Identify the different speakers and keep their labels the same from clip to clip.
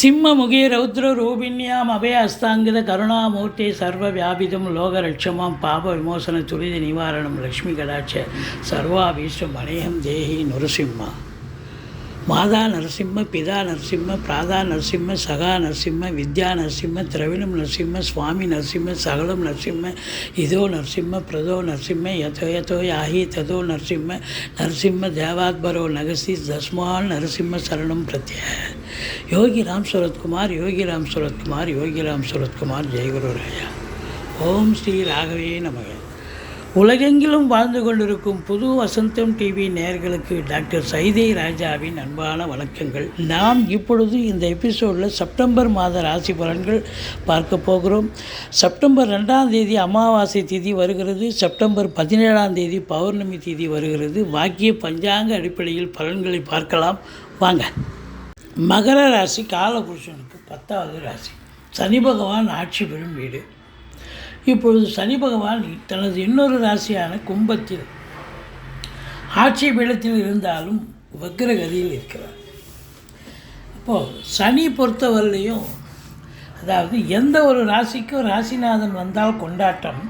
Speaker 1: சிம்மமுகே ரௌத்ர ரூபிண்யாம் அபய அஸ்தாங்கித கருணாமூர்த்தி சர்வ வியாபிதம் லோகரட்சமாம் பாப விமோசன துரித நிவாரணம் லக்ஷ்மி கடாட்ச சர்வாபீஷ்டம் அநேகம் தேஹி நுரசிம்மா. மாதா நரசிம்ம பிதா நரசிம்ம பிராதா நரசிம்ம சகா நரசிம்ம வித்யா நரசிம்ம திரவிணம் நரசிம்ம சுவாமி நரசிம்ம சகலம் நரசிம்ம இதோ நரசிம்ம பிரதோ நரசிம்ம யதோ யதோ யாஹி ததோ நரசிம்ம நரசிம்ம தேவாத்பரோ நகசி தஸ்மால் நரசிம்ம சரணம் பிரத்ய. யோகி ராம் சுரத்குமார் யோகி ராம் சுரத்குமார் யோகி ராம் சுரத்குமார் ஜெயகுரு ராயா. ஓம் ஸ்ரீ ராகவே நமக. உலகெங்கிலும் வாழ்ந்து கொண்டிருக்கும் புது வசந்தம் டிவி நேர்களுக்கு டாக்டர் சைதை ராஜாவின் அன்பான வணக்கங்கள். நாம் இப்பொழுது இந்த எபிசோடில் செப்டம்பர் மாத ராசி பலன்கள் பார்க்க போகிறோம். செப்டம்பர் ரெண்டாம் தேதி அமாவாசை திதி வருகிறது. செப்டம்பர் பதினேழாம் தேதி பௌர்ணமி திதி வருகிறது. வாக்கிய பஞ்சாங்க அடிப்படையில் பலன்களை பார்க்கலாம். வாங்க. மகர ராசி காலபுருஷனுக்கு பத்தாவது ராசி. சனி பகவான் ஆட்சி பெறும் வீடு. இப்பொழுது சனி பகவான் தனது இன்னொரு ராசியான கும்பத்தில் ஆட்சி பீடத்தில் இருந்தாலும் வக்ரகதியில் இருக்கிறார். அப்போது சனி பொறுத்தவரையிலையும் அதாவது எந்த ஒரு ராசிக்கும் ராசிநாதன் வந்தால் கொண்டாட்டம்.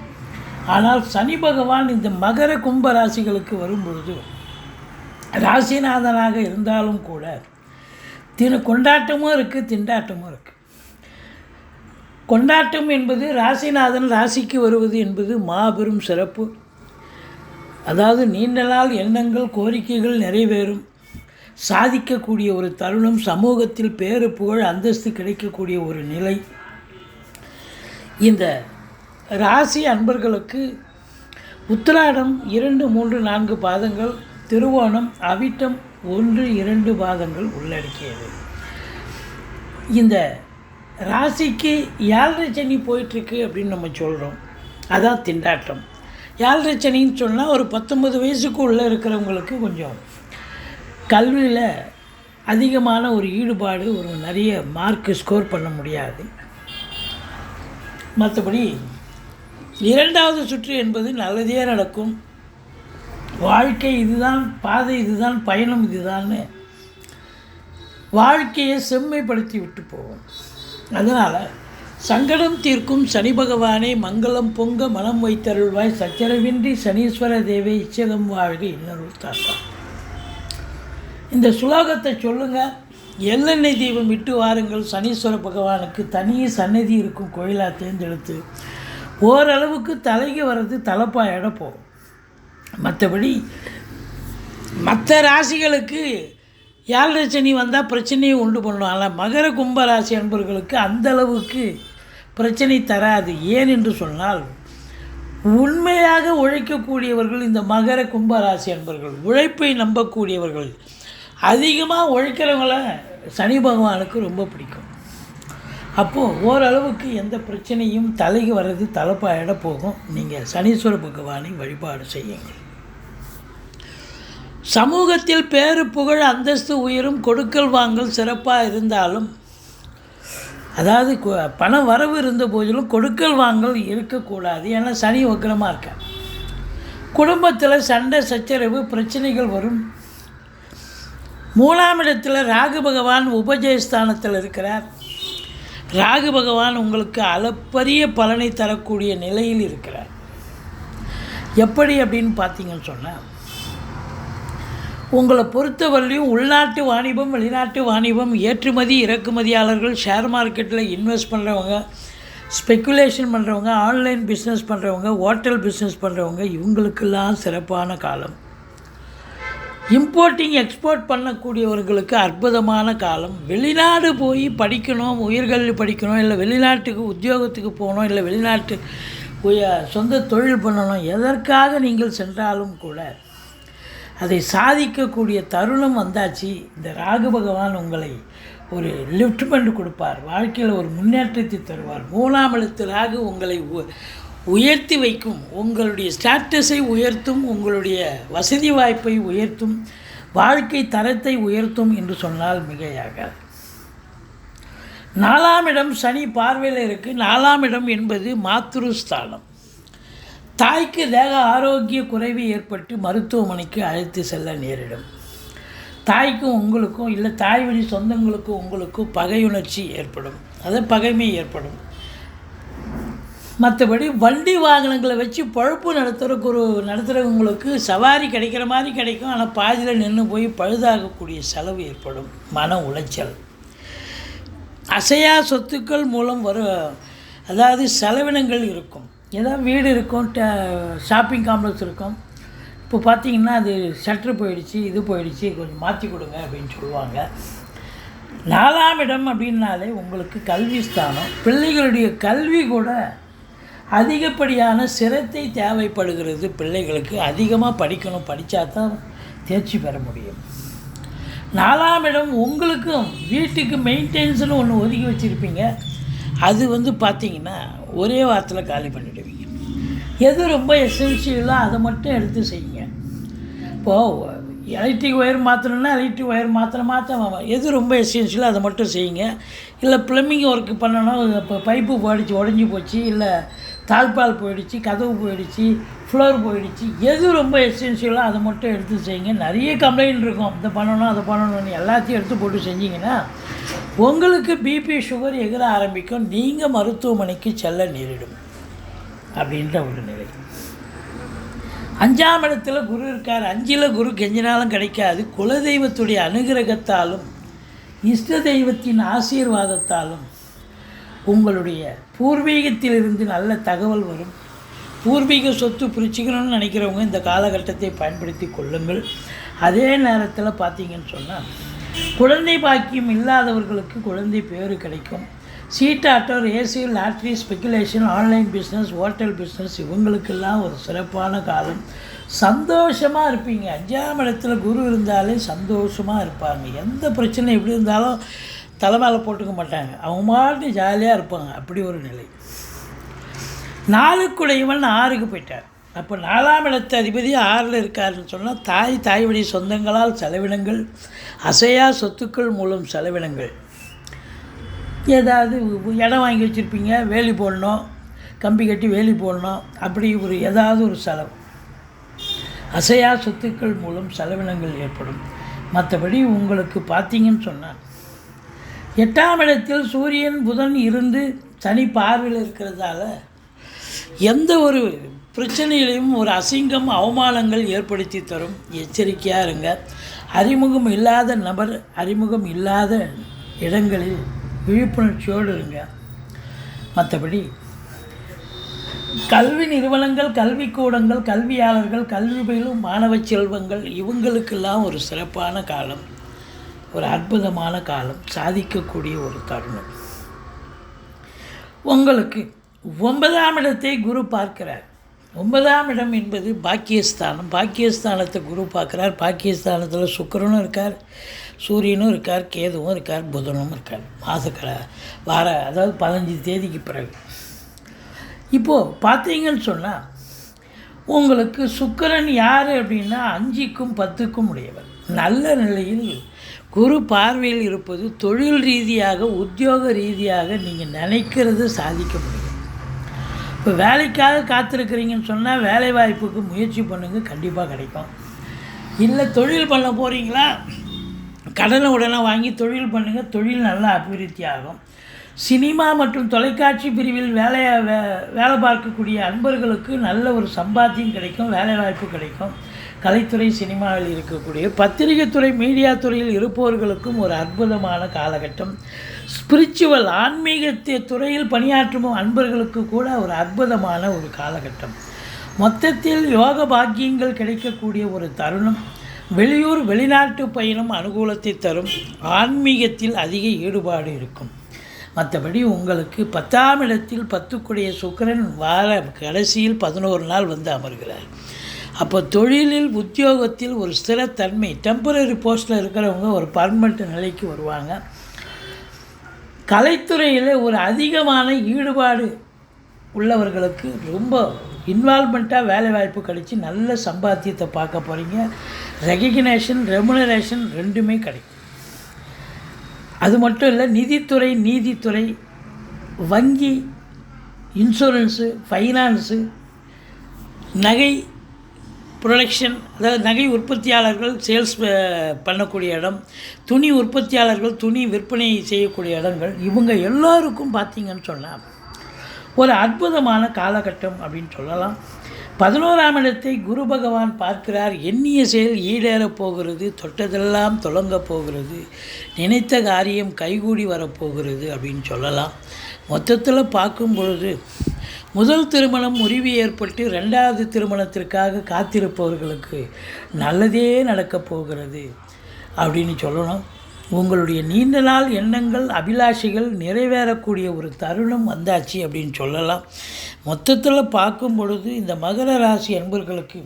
Speaker 1: ஆனால் சனி பகவான் இந்த மகர கும்ப ராசிகளுக்கு வரும்பொழுது ராசிநாதனாக இருந்தாலும் கூட தின கொண்டாட்டமும் இருக்குது திண்டாட்டமும் இருக்குது கொண்டாட்டம் என்பது ராசிநாதன் ராசிக்கு வருவது என்பது மாபெரும் சிறப்பு. அதாவது நீண்ட நாள் எண்ணங்கள் கோரிக்கைகள் நிறைவேறும். சாதிக்கக்கூடிய ஒரு தருணம் சமூகத்தில் பேரு புகழ் அந்தஸ்து கிடைக்கக்கூடிய ஒரு நிலை. இந்த ராசி அன்பர்களுக்கு உத்திராடம் இரண்டு மூன்று நான்கு பாதங்கள் திருவோணம் அவிட்டம் ஒன்று இரண்டு பாதங்கள் உள்ளடக்கியது. இந்த ராசிக்கு ஏழரை சனி போயிட்டுருக்கு அப்படின்னு நம்ம சொல்கிறோம் அதான் திண்டாட்டம். ஏழரை சனின்னு சொன்னால் ஒரு பத்தொன்பது வயசுக்கு உள்ளே இருக்கிறவங்களுக்கு கொஞ்சம் கல்வியில் அதிகமான ஒரு ஈடுபாடு ஒரு நிறைய மார்க்கு ஸ்கோர் பண்ண முடியாது. மற்றபடி இரண்டாவது சுற்று என்பது நல்லதே நடக்கும். வாழ்க்கை இதுதான் பாதை இதுதான் பயணம் இதுதான்னு வாழ்க்கையை செம்மைப்படுத்தி விட்டு போவோம் அதனால் சங்கடம் தீர்க்கும் சனி பகவானை மங்களம் பொங்க மனம் வைத்தருள்வாய். சச்சரவின்றி சனீஸ்வர தேவை இச்சகம் வாழ்க இன்னொருள் தாத்தா. இந்த சுலோகத்தை சொல்லுங்கள் எள்ளெண்ணெய் தீபம் விட்டு வாருங்கள். சனீஸ்வர பகவானுக்கு தனி சன்னதி இருக்கும் கோயிலாக தேர்ந்தெடுத்து ஓரளவுக்கு தலைக்கு வர்றது தலைப்பாயிட போகும். மற்றபடி மற்ற ராசிகளுக்கு ஏழரை சனி வந்தால் பிரச்சனையை உண்டு பண்ணும். ஆனால் மகர கும்பராசி என்பவர்களுக்கு அன்பர்களுக்கு அந்த அளவுக்கு பிரச்சனை தராது. ஏன் என்று சொன்னால் உண்மையாக உழைக்கக்கூடியவர்கள் இந்த மகர கும்பராசி என்பவர்கள் அன்பர்கள். உழைப்பை நம்பக்கூடியவர்கள். அதிகமாக உழைக்கிறவங்கள சனி பகவானுக்கு ரொம்ப பிடிக்கும். அப்போது ஓரளவுக்கு எந்த பிரச்சனையும் தலைக்கு வர்றது தலைப்பாயிட போகும். நீங்கள் சனீஸ்வர பகவானை வழிபாடு செய்யுங்கள். சமூகத்தில் பேரு புகழ் அந்தஸ்து உயரும் கொடுக்கல் வாங்கல் சிறப்பாக இருந்தாலும் அதாவது கு- பண வரவு இருந்த போதிலும் கொடுக்கல் வாங்கல் இருக்கக்கூடாது. ஏன்னா சனி வக்கரமாக இருக்க குடும்பத்தில் சண்டை சச்சரவு பிரச்சனைகள் வரும். மூணாம் இடத்தில் ராகு பகவான் உபஜயஸ்தானத்தில் இருக்கிறார். ராகு பகவான் உங்களுக்கு அளப்பரிய பலனை தரக்கூடிய நிலையில் இருக்கிறார். எப்படி அப்படின்னு பார்த்தீங்கன்னு சொன்னால் உங்களை பொறுத்தவரையிலையும் உள்நாட்டு வாணிபம் வெளிநாட்டு வாணிபம் ஏற்றுமதி இறக்குமதியாளர்கள் ஷேர் மார்க்கெட்டில் இன்வெஸ்ட் பண்ணுறவங்க ஸ்பெக்குலேஷன் பண்ணுறவங்க ஆன்லைன் பிஸ்னஸ் பண்ணுறவங்க ஹோட்டல் பிஸ்னஸ் பண்ணுறவங்க இவங்களுக்கெல்லாம் சிறப்பான காலம். இம்போர்ட்டிங் எக்ஸ்போர்ட் பண்ணக்கூடியவர்களுக்கு அற்புதமான காலம். வெளிநாடு போய் படிக்கணும் உயிர்கல்வி படிக்கணும் இல்லை வெளிநாட்டுக்கு உத்தியோகத்துக்கு போகணும் இல்லை வெளிநாட்டு சொந்த தொழில் பண்ணணும் எதற்காக நீங்கள் சென்றாலும் கூட அதை சாதிக்கக்கூடிய தருணம் வந்தாச்சு. இந்த ராகு பகவான் உங்களை ஒரு லிஃப்ட்மெண்ட் கொடுப்பார். வாழ்க்கையில் ஒரு முன்னேற்றத்தை தருவார். மூணாம் எழுத்து ராகு உங்களை உ- உயர்த்தி வைக்கும். உங்களுடைய ஸ்டேட்டஸை உயர்த்தும். உங்களுடைய வசதி வாய்ப்பை உயர்த்தும். வாழ்க்கை தரத்தை உயர்த்தும் என்று சொன்னால் மிகையாகாது. நாலாம் இடம் சனி பார்வையில் இருக்குது நாலாம் இடம் என்பது மாத்ருஸ்தானம். தாய்க்கு தேக ஆரோக்கிய குறைவு ஏற்பட்டு மருத்துவமனைக்கு அழைத்து செல்ல நேரிடும். தாய்க்கும் உங்களுக்கும் இல்லை தாய் வழி சொந்தங்களுக்கும் உங்களுக்கும் பகையுணர்ச்சி ஏற்படும். அது பகைமை ஏற்படும். மற்றபடி வண்டி வாகனங்களை வச்சு பழுப்பு நடத்துகிறக்கு ஒரு நடத்துகிறவங்களுக்கு சவாரி கிடைக்கிற மாதிரி கிடைக்கும். ஆனால் பாதியில் நின்று போய் பழுதாகக்கூடிய செலவு ஏற்படும். மன உளைச்சல். அசையா சொத்துக்கள் மூலம் வரும் அதாவது செலவினங்கள் இருக்கும். ஏதாவது வீடு இருக்கும் ஷாப்பிங் காம்ப்ளெக்ஸ் இருக்கும். இப்போ பார்த்தீங்கன்னா அது ஷட்ரு போயிடுச்சு இது போயிடுச்சு கொஞ்சம் மாற்றி கொடுங்க அப்படின்னு சொல்லுவாங்க. நாலாம் இடம் அப்படின்னாலே உங்களுக்கு கல்வி ஸ்தானம். பிள்ளைகளுடைய கல்வி கூட அதிகப்படியான சிரத்தை தேவைப்படுகிறது. பிள்ளைகளுக்கு அதிகமாக படிக்கணும் படித்தா தான் தேர்ச்சி பெற முடியும். நாலாம் இடம் உங்களுக்கும் வீட்டுக்கு மெயின்டெனன்ஸ்னு ஒன்று ஒதுக்கி வச்சுருப்பீங்க. அது வந்து பார்த்திங்கன்னா ஒரே வாரத்தில் காலி பண்ணிவிடுவீங்க எது ரொம்ப எசென்சியலோ அதை மட்டும் எடுத்து செய்யுங்க. இப்போது எலக்ட்ரிக் ஒயர் மாற்றணும்னா எலக்ட்ரிக் ஒயர் மாத்திர மாற்ற எது ரொம்ப எசென்ஷியலோ அதை மட்டும் செய்யுங்க. இல்லை ப்ளம்பிங் ஒர்க்கு பண்ணணும். இப்போ பைப்பு போயிடுச்சு உடஞ்சி போச்சு இல்லை தாழ்பால் போயிடுச்சு கதவு போயிடுச்சு ஃப்ளோர் போயிடுச்சு எது ரொம்ப எசென்ஷியலோ அதை மட்டும் எடுத்து செய்யுங்க. நிறைய கம்ப்ளைண்ட் இருக்கும். இதை பண்ணணும் அதை பண்ணணும்னு எல்லாத்தையும் எடுத்து போட்டு செஞ்சீங்கன்னா உங்களுக்கு பிபி சுகர் எகிற ஆரம்பிக்கும் நீங்கள் மருத்துவமனைக்கு செல்ல நேரிடும். அப்படின்ற ஒரு நிலை. அஞ்சாம் இடத்துல குரு இருக்கார். அஞ்சில் குரு கெஞ்சினாலும் கிடைக்காது. குலதெய்வத்துடைய அனுகிரகத்தாலும் இஷ்ட தெய்வத்தின் ஆசீர்வாதத்தாலும் உங்களுடைய பூர்வீகத்திலிருந்து நல்ல தகவல் வரும். பூர்வீக சொத்து பிரிச்சுக்கணும்னு நினைக்கிறவங்க இந்த காலகட்டத்தை பயன்படுத்தி கொள்ளுங்கள். அதே நேரத்தில் பார்த்தீங்கன்னு சொன்னால் குழந்தை பாக்கியம் இல்லாதவர்களுக்கு குழந்தை பேறு கிடைக்கும். சீட்டாட்டோ AC lottery speculation online business hotel business இவங்களுக்கெல்லாம் ஒரு சிறப்பான காலம். சந்தோஷமாக இருப்பீங்க. அஞ்சாம் இடத்துல குரு இருந்தாலே சந்தோஷமாக இருப்பாங்க. எந்த பிரச்சனை எப்படி இருந்தாலும் தலை மேலே போட்டுக்க மாட்டாங்க. அவங்க மாட்டு ஜாலியாக இருப்பாங்க. அப்படி ஒரு நிலை. நாளுக்குடையவன் ஆறுக்கு போயிட்டார். அப்போ நாலாம் இடத்து அதிபதி ஆறில் இருக்காருன்னு சொன்னால் தாய் தாய் வழி சொந்தங்களால் செலவினங்கள் அசையா சொத்துக்கள் மூலம் செலவினங்கள். ஏதாவது இடம் வாங்கி வச்சுருப்பீங்க வேலி போடணும் கம்பி கட்டி வேலி போடணும் அப்படி ஒரு ஏதாவது ஒரு செலவு. அசையா சொத்துக்கள் மூலம் செலவினங்கள் ஏற்படும். மற்றபடி உங்களுக்கு பார்த்தீங்கன்னு சொன்னான் எட்டாம் இடத்தில் சூரியன் புதன் இருந்து சனி பார்வையில் இருக்கிறதால எந்த ஒரு பிரச்சனையிலையும் ஒரு அசிங்கம் அவமானங்கள் ஏற்படுத்தி தரும். எச்சரிக்கையாக இருங்க. அறிமுகம் இல்லாத நபர் அறிமுகம் இல்லாத இடங்களில் விழிப்புணர்ச்சியோடு இருங்க. மற்றபடி கல்வி நிறுவனங்கள் கல்விக்கூடங்கள் கல்வியாளர்கள் கல்வி பயிலும் மாணவ செல்வங்கள் இவங்களுக்கெல்லாம் ஒரு சிறப்பான காலம். ஒரு அற்புதமான காலம். சாதிக்கக்கூடிய ஒரு தருணம். உங்களுக்கு ஒன்பதாம் இடத்தை குரு பார்க்கிறார். ஒன்பதாம் இடம் என்பது பாக்கியஸ்தானம். பாக்கியஸ்தானத்தை குரு பார்க்குறார். பாக்கியஸ்தானத்தில் சுக்கரனும் இருக்கார் சூரியனும் இருக்கார் கேதுவும் இருக்கார் புதனும் இருக்கார். மாதக்கடை வார அதாவது பதினஞ்சு தேதிக்கு பிறகு. இப்போது பார்த்தீங்கன்னு சொன்னால் உங்களுக்கு சுக்கரன் யார் அப்படின்னா அஞ்சுக்கும் பத்துக்கும் உடையவர். நல்ல நிலையில் குரு பார்வையில் இருப்பது தொழில் ரீதியாக உத்தியோக ரீதியாக நீங்கள் நினைக்கிறது சாதிக்க முடியும். இப்போ வேலைக்காக காத்திருக்கிறீங்கன்னு சொன்னால் வேலை வாய்ப்புக்கு முயற்சி பண்ணுங்கள் கண்டிப்பாக கிடைக்கும். இல்லை தொழில் பண்ண போகிறீங்களா கடனை உடனே வாங்கி தொழில் பண்ணுங்கள் தொழில் நல்லா அபிவிருத்தி ஆகும். சினிமா மற்றும் தொலைக்காட்சி பிரிவில் வேலையை வே வேலை பார்க்கக்கூடிய அன்பர்களுக்கு நல்ல ஒரு சம்பாத்தியம் கிடைக்கும் வேலை வாய்ப்பு கிடைக்கும். கலைத்துறை சினிமாவில் இருக்கக்கூடிய பத்திரிகைத்துறை மீடியா துறையில் இருப்பவர்களுக்கும் ஒரு அற்புதமான காலகட்டம். ஸ்பிரிச்சுவல் ஆன்மீகத்தை துறையில் பணியாற்றும் அன்பர்களுக்கு கூட ஒரு அற்புதமான ஒரு காலகட்டம். மொத்தத்தில் யோக பாக்கியங்கள் கிடைக்கக்கூடிய ஒரு தருணம். வெளியூர் வெளிநாட்டு பயணம் அனுகூலத்தை தரும். ஆன்மீகத்தில் அதிக ஈடுபாடு இருக்கும். மற்றபடி உங்களுக்கு பத்தாம் இடத்தில் பத்துக்குடைய சுக்கிரன் வார கடைசியில் பதினோரு நாள் வந்து அமர்கிறார். அப்போ தொழிலில் உத்தியோகத்தில் ஒரு ஸ்திரத்தன்மை டெம்பரரி போஸ்ட்டில் இருக்கிறவங்க ஒரு பர்மனெண்ட் நிலைக்கு வருவாங்க. கலைத்துறையில் ஒரு அதிகமான ஈடுபாடு உள்ளவர்களுக்கு ரொம்ப இன்வால்மெண்ட்டாக வேலை வாய்ப்பு கிடைச்சி நல்ல சம்பாத்தியத்தை பார்க்க போகிறீங்க ரெகக்னேஷன் ரெமுனரேஷன் ரெண்டுமே கிடைக்கும். அது மட்டும் இல்லை நிதித்துறை நீதித்துறை வங்கி இன்சூரன்ஸு ஃபைனான்ஸு நகை ப்ரொடக்ஷன் அதாவது நகை உற்பத்தியாளர்கள் சேல்ஸ் பண்ணக்கூடிய இடம் துணி உற்பத்தியாளர்கள் துணி விற்பனை செய்யக்கூடிய இடங்கள் இவங்க எல்லாருக்கும் பார்த்தீங்கன்னு சொன்னால் ஒரு அற்புதமான காலகட்டம் அப்படின்னு சொல்லலாம். பதினோராம் இடத்தை குரு பகவான் பார்க்கிறார். எண்ணிய செயல் ஈடேறப் போகிறது தொட்டதெல்லாம் தொடங்கப் போகிறது நினைத்த காரியம் கைகூடி வரப்போகிறது அப்படின்னு சொல்லலாம். மொத்தத்தில் பார்க்கும் பொழுது முதல் திருமணம் முறிவு ஏற்பட்டு ரெண்டாவது திருமணத்திற்காக காத்திருப்பவர்களுக்கு நல்லதே நடக்கப் போகிறது. அப்படின்னு சொல்லணும். உங்களுடைய நீண்ட நாள் எண்ணங்கள் அபிலாஷைகள் நிறைவேறக்கூடிய ஒரு தருணம் வந்தாச்சு அப்படின்னு சொல்லலாம். மொத்தத்தில் பார்க்கும் பொழுது இந்த மகர ராசி அன்பர்களுக்கு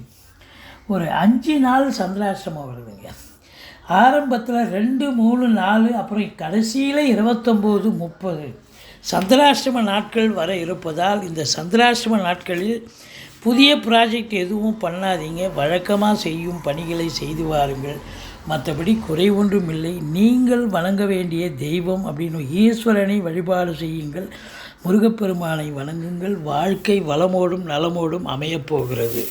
Speaker 1: ஒரு அஞ்சு நாள் சந்திராசிரமம் வருதுங்க. ஆரம்பத்தில் ரெண்டு மூணு நாலு அப்புறம் கடைசியில் இருபத்தொம்போது முப்பது. சந்திராஷ்டம நாட்கள் வர இருப்பதால் இந்த சந்திராஷ்டம நாட்களில் புதிய ப்ராஜெக்ட் எதுவும் பண்ணாதீங்க. வழக்கமாக செய்யும் பணிகளை செய்து வாருங்கள். மற்றபடி குறை ஒன்றும் இல்லை நீங்கள் வணங்க வேண்டிய தெய்வம் அப்படின்னு ஈஸ்வரனை வழிபாடு செய்யுங்கள். முருகப்பெருமானை வணங்குங்கள். வாழ்க்கை வளமோடும் நலமோடும் அமையப் போகிறது.